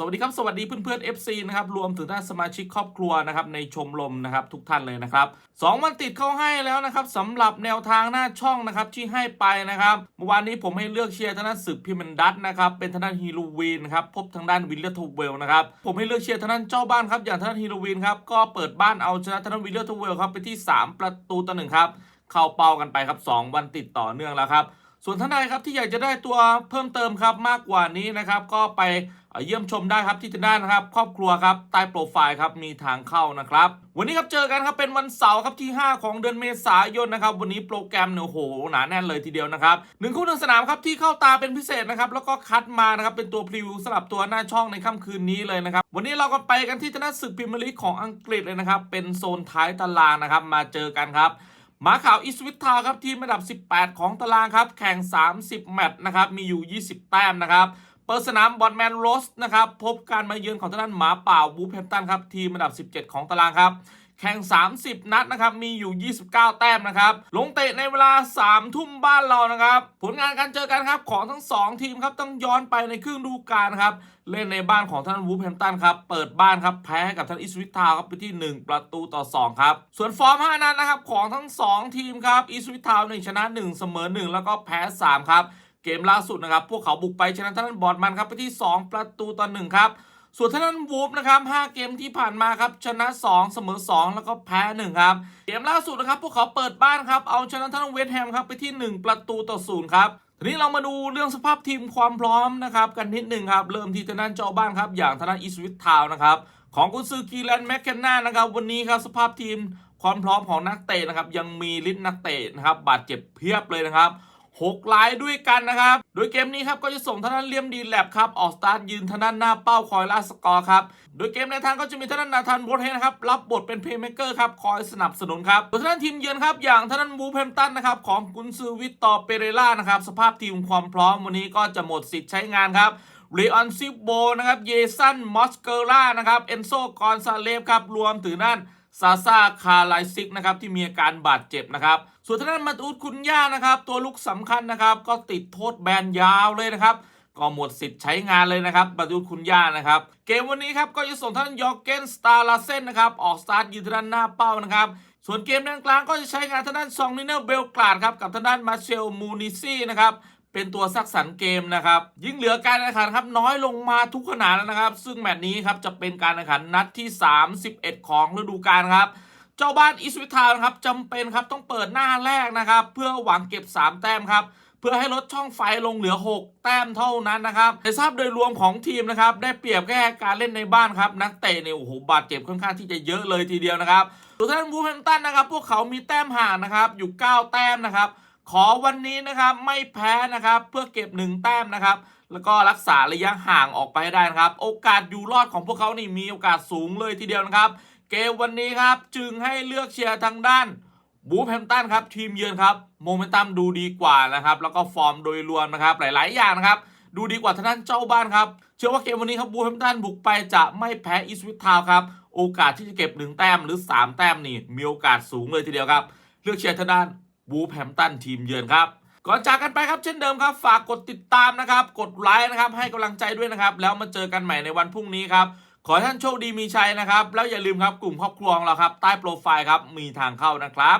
สวัสดีครับ สวัสดีเพื่อนๆ FC นะครับ รวมถึงท่านสมาชิกครอบครัวนะครับ ในชมรมนะครับ ทุกท่านเลยนะครับสองวันติดเข้าให้แล้วนะครับสำหรับแนวทางหน้าช่องนะครับที่ให้ไปนะครับเมื่อวานนี้ผมให้เลือกเชียร์ทางด้านศึกพิมันดัตนะครับเป็นทางด้านฮีโรวีนครับพบทางด้านวิลเลอร์ทูเวลนะครับผมให้เลือกเชียร์ทางด้านเจ้าบ้านครับอย่างทางด้านฮีโรวีนครับก็เปิดบ้านเอาชนะทางด้านวิลเลอร์ทูเวลครับไปที่ 3 ประตูต่อหนึ่งครับเข้าเป้ากันไปครับสองวันติดต่อเนื่องแล้วครับ ส่วนท่านใดครับที่อยากจะได้ตัวเพิ่มเติมครับมากกว่านี้นะครับ ก็ไปเยี่ยมชมได้ครับที่ทางด้านนะครับ ครอบครัวครับใต้โปรไฟล์ครับมีทางเข้านะครับ วันนี้ครับเจอกันครับเป็นวันเสาร์ครับที่ 5 ของเดือนเมษายนนะครับ วันนี้โปรแกรมเนี่ยโอ้โหหนาแน่นเลยทีเดียวนะครับหนึ่งคู่หนึ่งสนามครับที่เข้าตาเป็นพิเศษนะครับแล้วก็คัดมานะครับเป็นตัวพรีวิวสำหรับตัวหน้าช่องในค่ำคืนนี้เลยนะครับวันนี้เราก็ไปกันที่ทางด้าศึกพรีเมียร์ลีกของอังกฤษเลยนะครับเป็นโซนท้ายตารางนะครับมาเจอกันครับ มาขาวอิสวิตทาร์ครับทีมอันดับ 18 ของตารางครับ แข่ง 30 แมตช์นะครับ มีอยู่ 20 แต้มนะครับ เปิดสนามบอลแมนโรสนะครับ พบการมาเยือนของทางด้านหมาป่าวูฟแฮมตันครับ ทีมอันดับ 17 ของตารางครับ แข่ง 30 นัดนะครับ มีอยู่ 29 แต้มนะครับ ลงเตะในเวลา 3 ทุ่มบ้านเรานะครับ ผลงานการเจอกันครับของทั้ง 2 ทีมครับ ต้องย้อนไปในครึ่งฤดูกาลครับ เล่นในบ้านของท่านวูฟแฮมตันครับ เปิดบ้านครับ แพ้กับท่านอิสวิตทาวครับไปที่ 1 ประตูต่อ 2 ครับ ส่วนฟอร์ม 5 นัดนะครับของทั้ง 2 ทีมครับ อิสวิตทาวน์1ชนะ 1 เสมอ 1 แล้วก็แพ้ 3 ครับ เกมล่าสุดนะครับ พวกเขาบุกไปชนะท่านบอดมันครับไปที่ 2 ประตูต่อ 1 ครับ ส่วนท่านั่นวูฟนะครับ 5 เกมที่ผ่านมาครับ ชนะ 2 เสมอ 2 แล้วก็แพ้ 1 ครับ เกมล่าสุดนะครับ พวกเขาเปิดบ้านครับ เอาชนะท่านเวสต์แฮมครับ ไปที่ 1 ประตูต่อ 0 ครับ ทีนี้เรามาดูเรื่องสภาพทีมความพร้อมนะครับ กันนิดหนึ่งครับ เริ่มที่ท่างด้นเจ้าบ้านครับ อย่างท่างด้นอีสวิตทาวนะครับ ของกุนซือกีแลนแมคเคนนานะครับ วันนี้ครับสภาพทีมความพร้อมของนักเตะนะครับ ยังมีลิสต์นักเตะนะครับ บาดเจ็บเพียบเลยนะครับ หกรายด้วยกันนะครับ โดยเกมนี้ครับก็จะส่งทางด้านเลียมดีแลบครับออกสตาร์ทยืนทางด้านหน้าเป้าคอยล่าสกอร์ครับ โดยเกมในทางก็จะมีทางด้านนาธานโบทเฮนะครับรับบทเป็นเพลย์เมเกอร์ครับคอยสนับสนุนครับส่วนทางด้านทีมเยือนครับอย่างทางด้านบูแพมตันนะครับของกุนซือวิตตอเปเรล่านะครับสภาพทีมความพร้อมวันนี้ก็จะหมดสิทธิ์ใช้งานครับเรออนซิโบนะครับเยสันมอสเกล่านะครับเอนโซกอนซาเลฟครับรวมถึงด้าน ซาซาคาไลซิกนะครับที่มีอาการบาดเจ็บนะครับส่วนทางด้านมาตูดคุณย่านะครับ ตัวลุกสำคัญนะครับ ก็ติดโทษแบนยาวเลยนะครับก็หมดสิทธิ์ใช้งานเลยนะครับมาตูดคุณย่านะครับ เกมวันนี้ครับก็จะส่งท่านยอร์เกนสตาร์ลาเซนนะครับ ออกสตาร์ทยืนทางด้านหน้าเป้านะครับ ส่วนเกมด้านกลางก็จะใช้งานทางด้านซองนิเนอร์เบลกราดครับกับทางด้านมาเชลมูนิซี่นะครับ เป็นตัวสักสันเกมนะครับยิ่งเหลือการแข่งขันครับน้อยลงมาทุกขนาดแล้วนะครับ ซึ่งแมตช์นี้ครับจะเป็นการแข่งขันนัดที่ 31 ของฤดูกาลครับเจ้าบ้านอิสวิทาวนะครับจำเป็นครับต้องเปิดหน้าแรกนะครับ เพื่อหวังเก็บ 3 แต้มครับเพื่อให้ลดช่องไฟลงเหลือ 6 แต้มเท่านั้นนะครับในทราบโดยรวมของทีมนะครับ ได้เปรียบแค่การเล่นในบ้านครับ นักเตะเนี่ยโอ้โหบาดเจ็บค่อนข้างที่จะเยอะเลยทีเดียวนะครับส่วนทางด้านวูฟแฮมตันนะครับ พวกเขามีแต้มห่างนะครับ อยู่ 9 แต้มนะครับ ขอวันนี้นะครับไม่แพ้นะครับเพื่อเก็บ1แต้มนะครับ แล้วก็รักษาระยะห่างออกไปให้ได้นะครับ โอกาสอยู่รอดของพวกเขานี่มีโอกาสสูงเลยทีเดียวนะครับ เกมวันนี้ครับจึงให้เลือกเชียร์ทางด้านบูฟแฮมตันครับทีมเยือนครับโมเมนตัมดูดีกว่านะครับ แล้วก็ฟอร์มโดยรวมนะครับ หลาย ๆ อย่างนะครับ ดูดีกว่าทางด้านเจ้าบ้านครับ เชื่อว่าเกมวันนี้ครับบูฟแฮมตันบุกไปจะไม่แพ้อีสวิทาวครับโอกาสที่จะเก็บ1แต้มหรือ 3 แต้มนี่มีโอกาสสูงเลยทีเดียวครับ เลือกเชียร์ทางด้าน บูแฮมตันทีมเยือนครับก่อนจากกันไปครับเช่นเดิมครับ ฝากกดติดตามนะครับ กดไลค์นะครับ ให้กำลังใจด้วยนะครับ แล้วมาเจอกันใหม่ในวันพรุ่งนี้ครับ ขอให้ท่านโชคดีมีชัยนะครับ แล้วอย่าลืมครับกลุ่มครอบครัวของเราครับ ใต้โปรไฟล์ครับมีทางเข้านะครับ